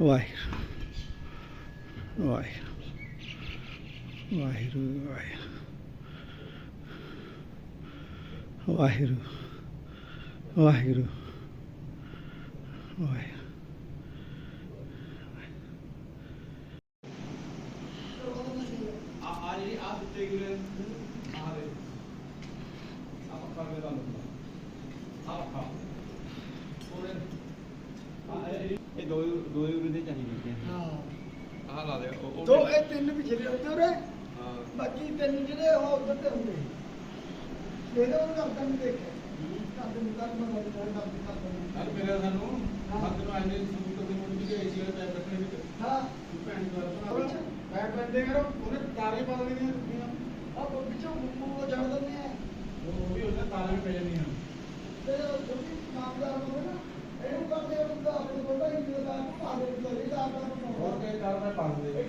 ਵਾਹਿਗੁਰੂ ਵਾਹਿਗੁਰੂ ਵਾਹਿਗੁਰੂ ਵਾਹਿਗੁਰੂ ਵਾਹਿਗੁਰੂ ਵਾਹਿਗੁਰੂ। ਵਾਹਿਗੁਰੂ ਆ ਆ ਇਹ ਇਹ ਦੋ ਦੋ ਯੂਰੋ ਦੇ ਚਾਹੀਦੇ ਨੇ ਹਾਂ। ਆ ਲਾ ਦੇ ਉਹ ਉਹ ਦੋ ਇਹ ਤਿੰਨ ਪਿਛਲੇ ਉੱਧਰ ਹੈ ਹਾਂ। ਬਾਕੀ ਤਿੰਨ ਜਿਹੜੇ ਉਹ ਉੱਧਰ ਤੇ ਹੁੰਦੇ। ਇਹਦੇ ਉਹ ਕਰਦਾ ਨਹੀਂ ਦੇਖਿਆ। ਕਰਦੇ ਨਹੀਂ ਕਰਦੇ ਮੈਂ ਕਰਦੇ ਯਾਰ ਕਰਦੇ ਮੇਰੇ ਸਾਨੂੰ ਹੱਥ ਨੂੰ ਆਨੇ ਸੂਟ ਤੇ ਮੁੰਡੀ ਦੇ ਏਸੀ ਵਾਲੇ ਪੈਪ ਰੱਖਣੇ ਵਿੱਚ। ਹਾਂ। ਭੈਣ ਦਾ ਪੈਪ ਬੰਦੇ ਕਰੋ ਉਹਨੇ ਤਾਰੇ ਪਾ ਦੇਣੀਆਂ ਟੁੱਟੀਆਂ ਆ ਵਿੱਚੋਂ ਮੂੰਹ ਛੱਡ ਦਿੰਦੇ ਆ। ਉਹ ਵੀ ਉਹਨੇ ਤਾਰਾਂ ਵੀ ਪੈ ਜਾਂਦੀਆਂ ਤੇ ਉਹ ਛੋਟੀ ਨਾਮਦਾਰ ਹੋਵੇ ਨਾ ਇਹਨੂੰ ਕਰਦੇ ਹੁੰਦਾ ਆਪਣੇ ਕੋਲ ਹੀ ਜਿਹੜਾ ਨੂੰ ਆਦੇ ਹੁੰਦਾ ਜਿਹੜਾ ਆਪਣਾ ਹੋਰ ਬਣਾਉਂਦਾ ਕਈ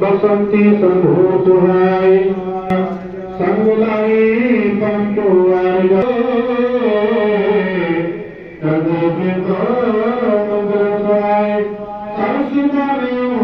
बसंती संभो सुहाए संग लाई पंतो आए कदे बिंदो मंगल सुहाए संसिदाने हुआए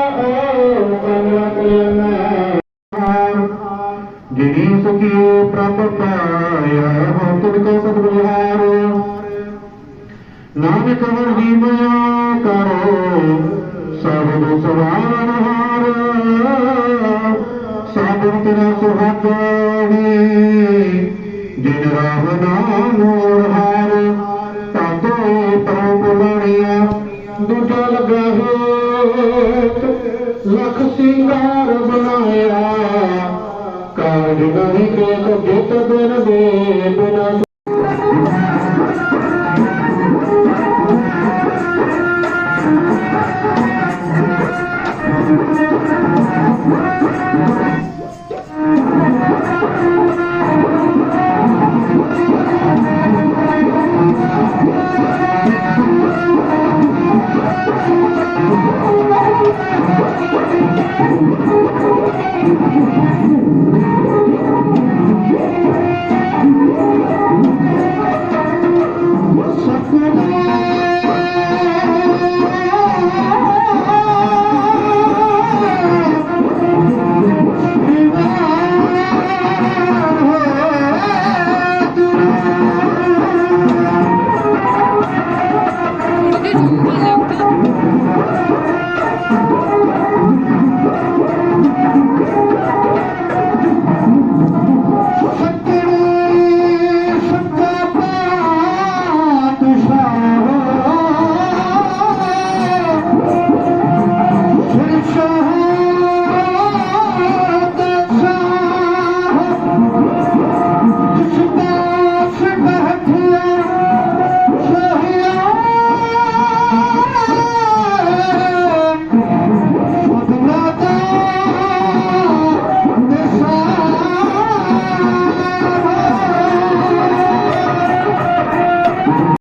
ਪ੍ਰਭ ਪਾਇਆ ਹੋ ਤੁਧ ਕੋ ਸਤ ਬਲਿਹਾਰ ਨਾਨਕ ਹਰ ਦੀ ਮਇਆ ਕਰੋ ਸਬਦ ਸਵਾਰਨ ਹਾਰ ਸਾਧਨ ਤੇਰਾ ਸੁਹਾਗਣੀ ਜਿਨ ਰਾਮ ਨਾਮ ਮੋੜ ਹਾਰ ਤਾਤੋ ਪ੍ਰਭ ਬਣਿਆ ਦੂਜਾ ਲੱਗਾ ਹੈ ਲਖ ਸਿੰਗਾਰ ਬਣਾਇਆ। దిగ వివేక గీత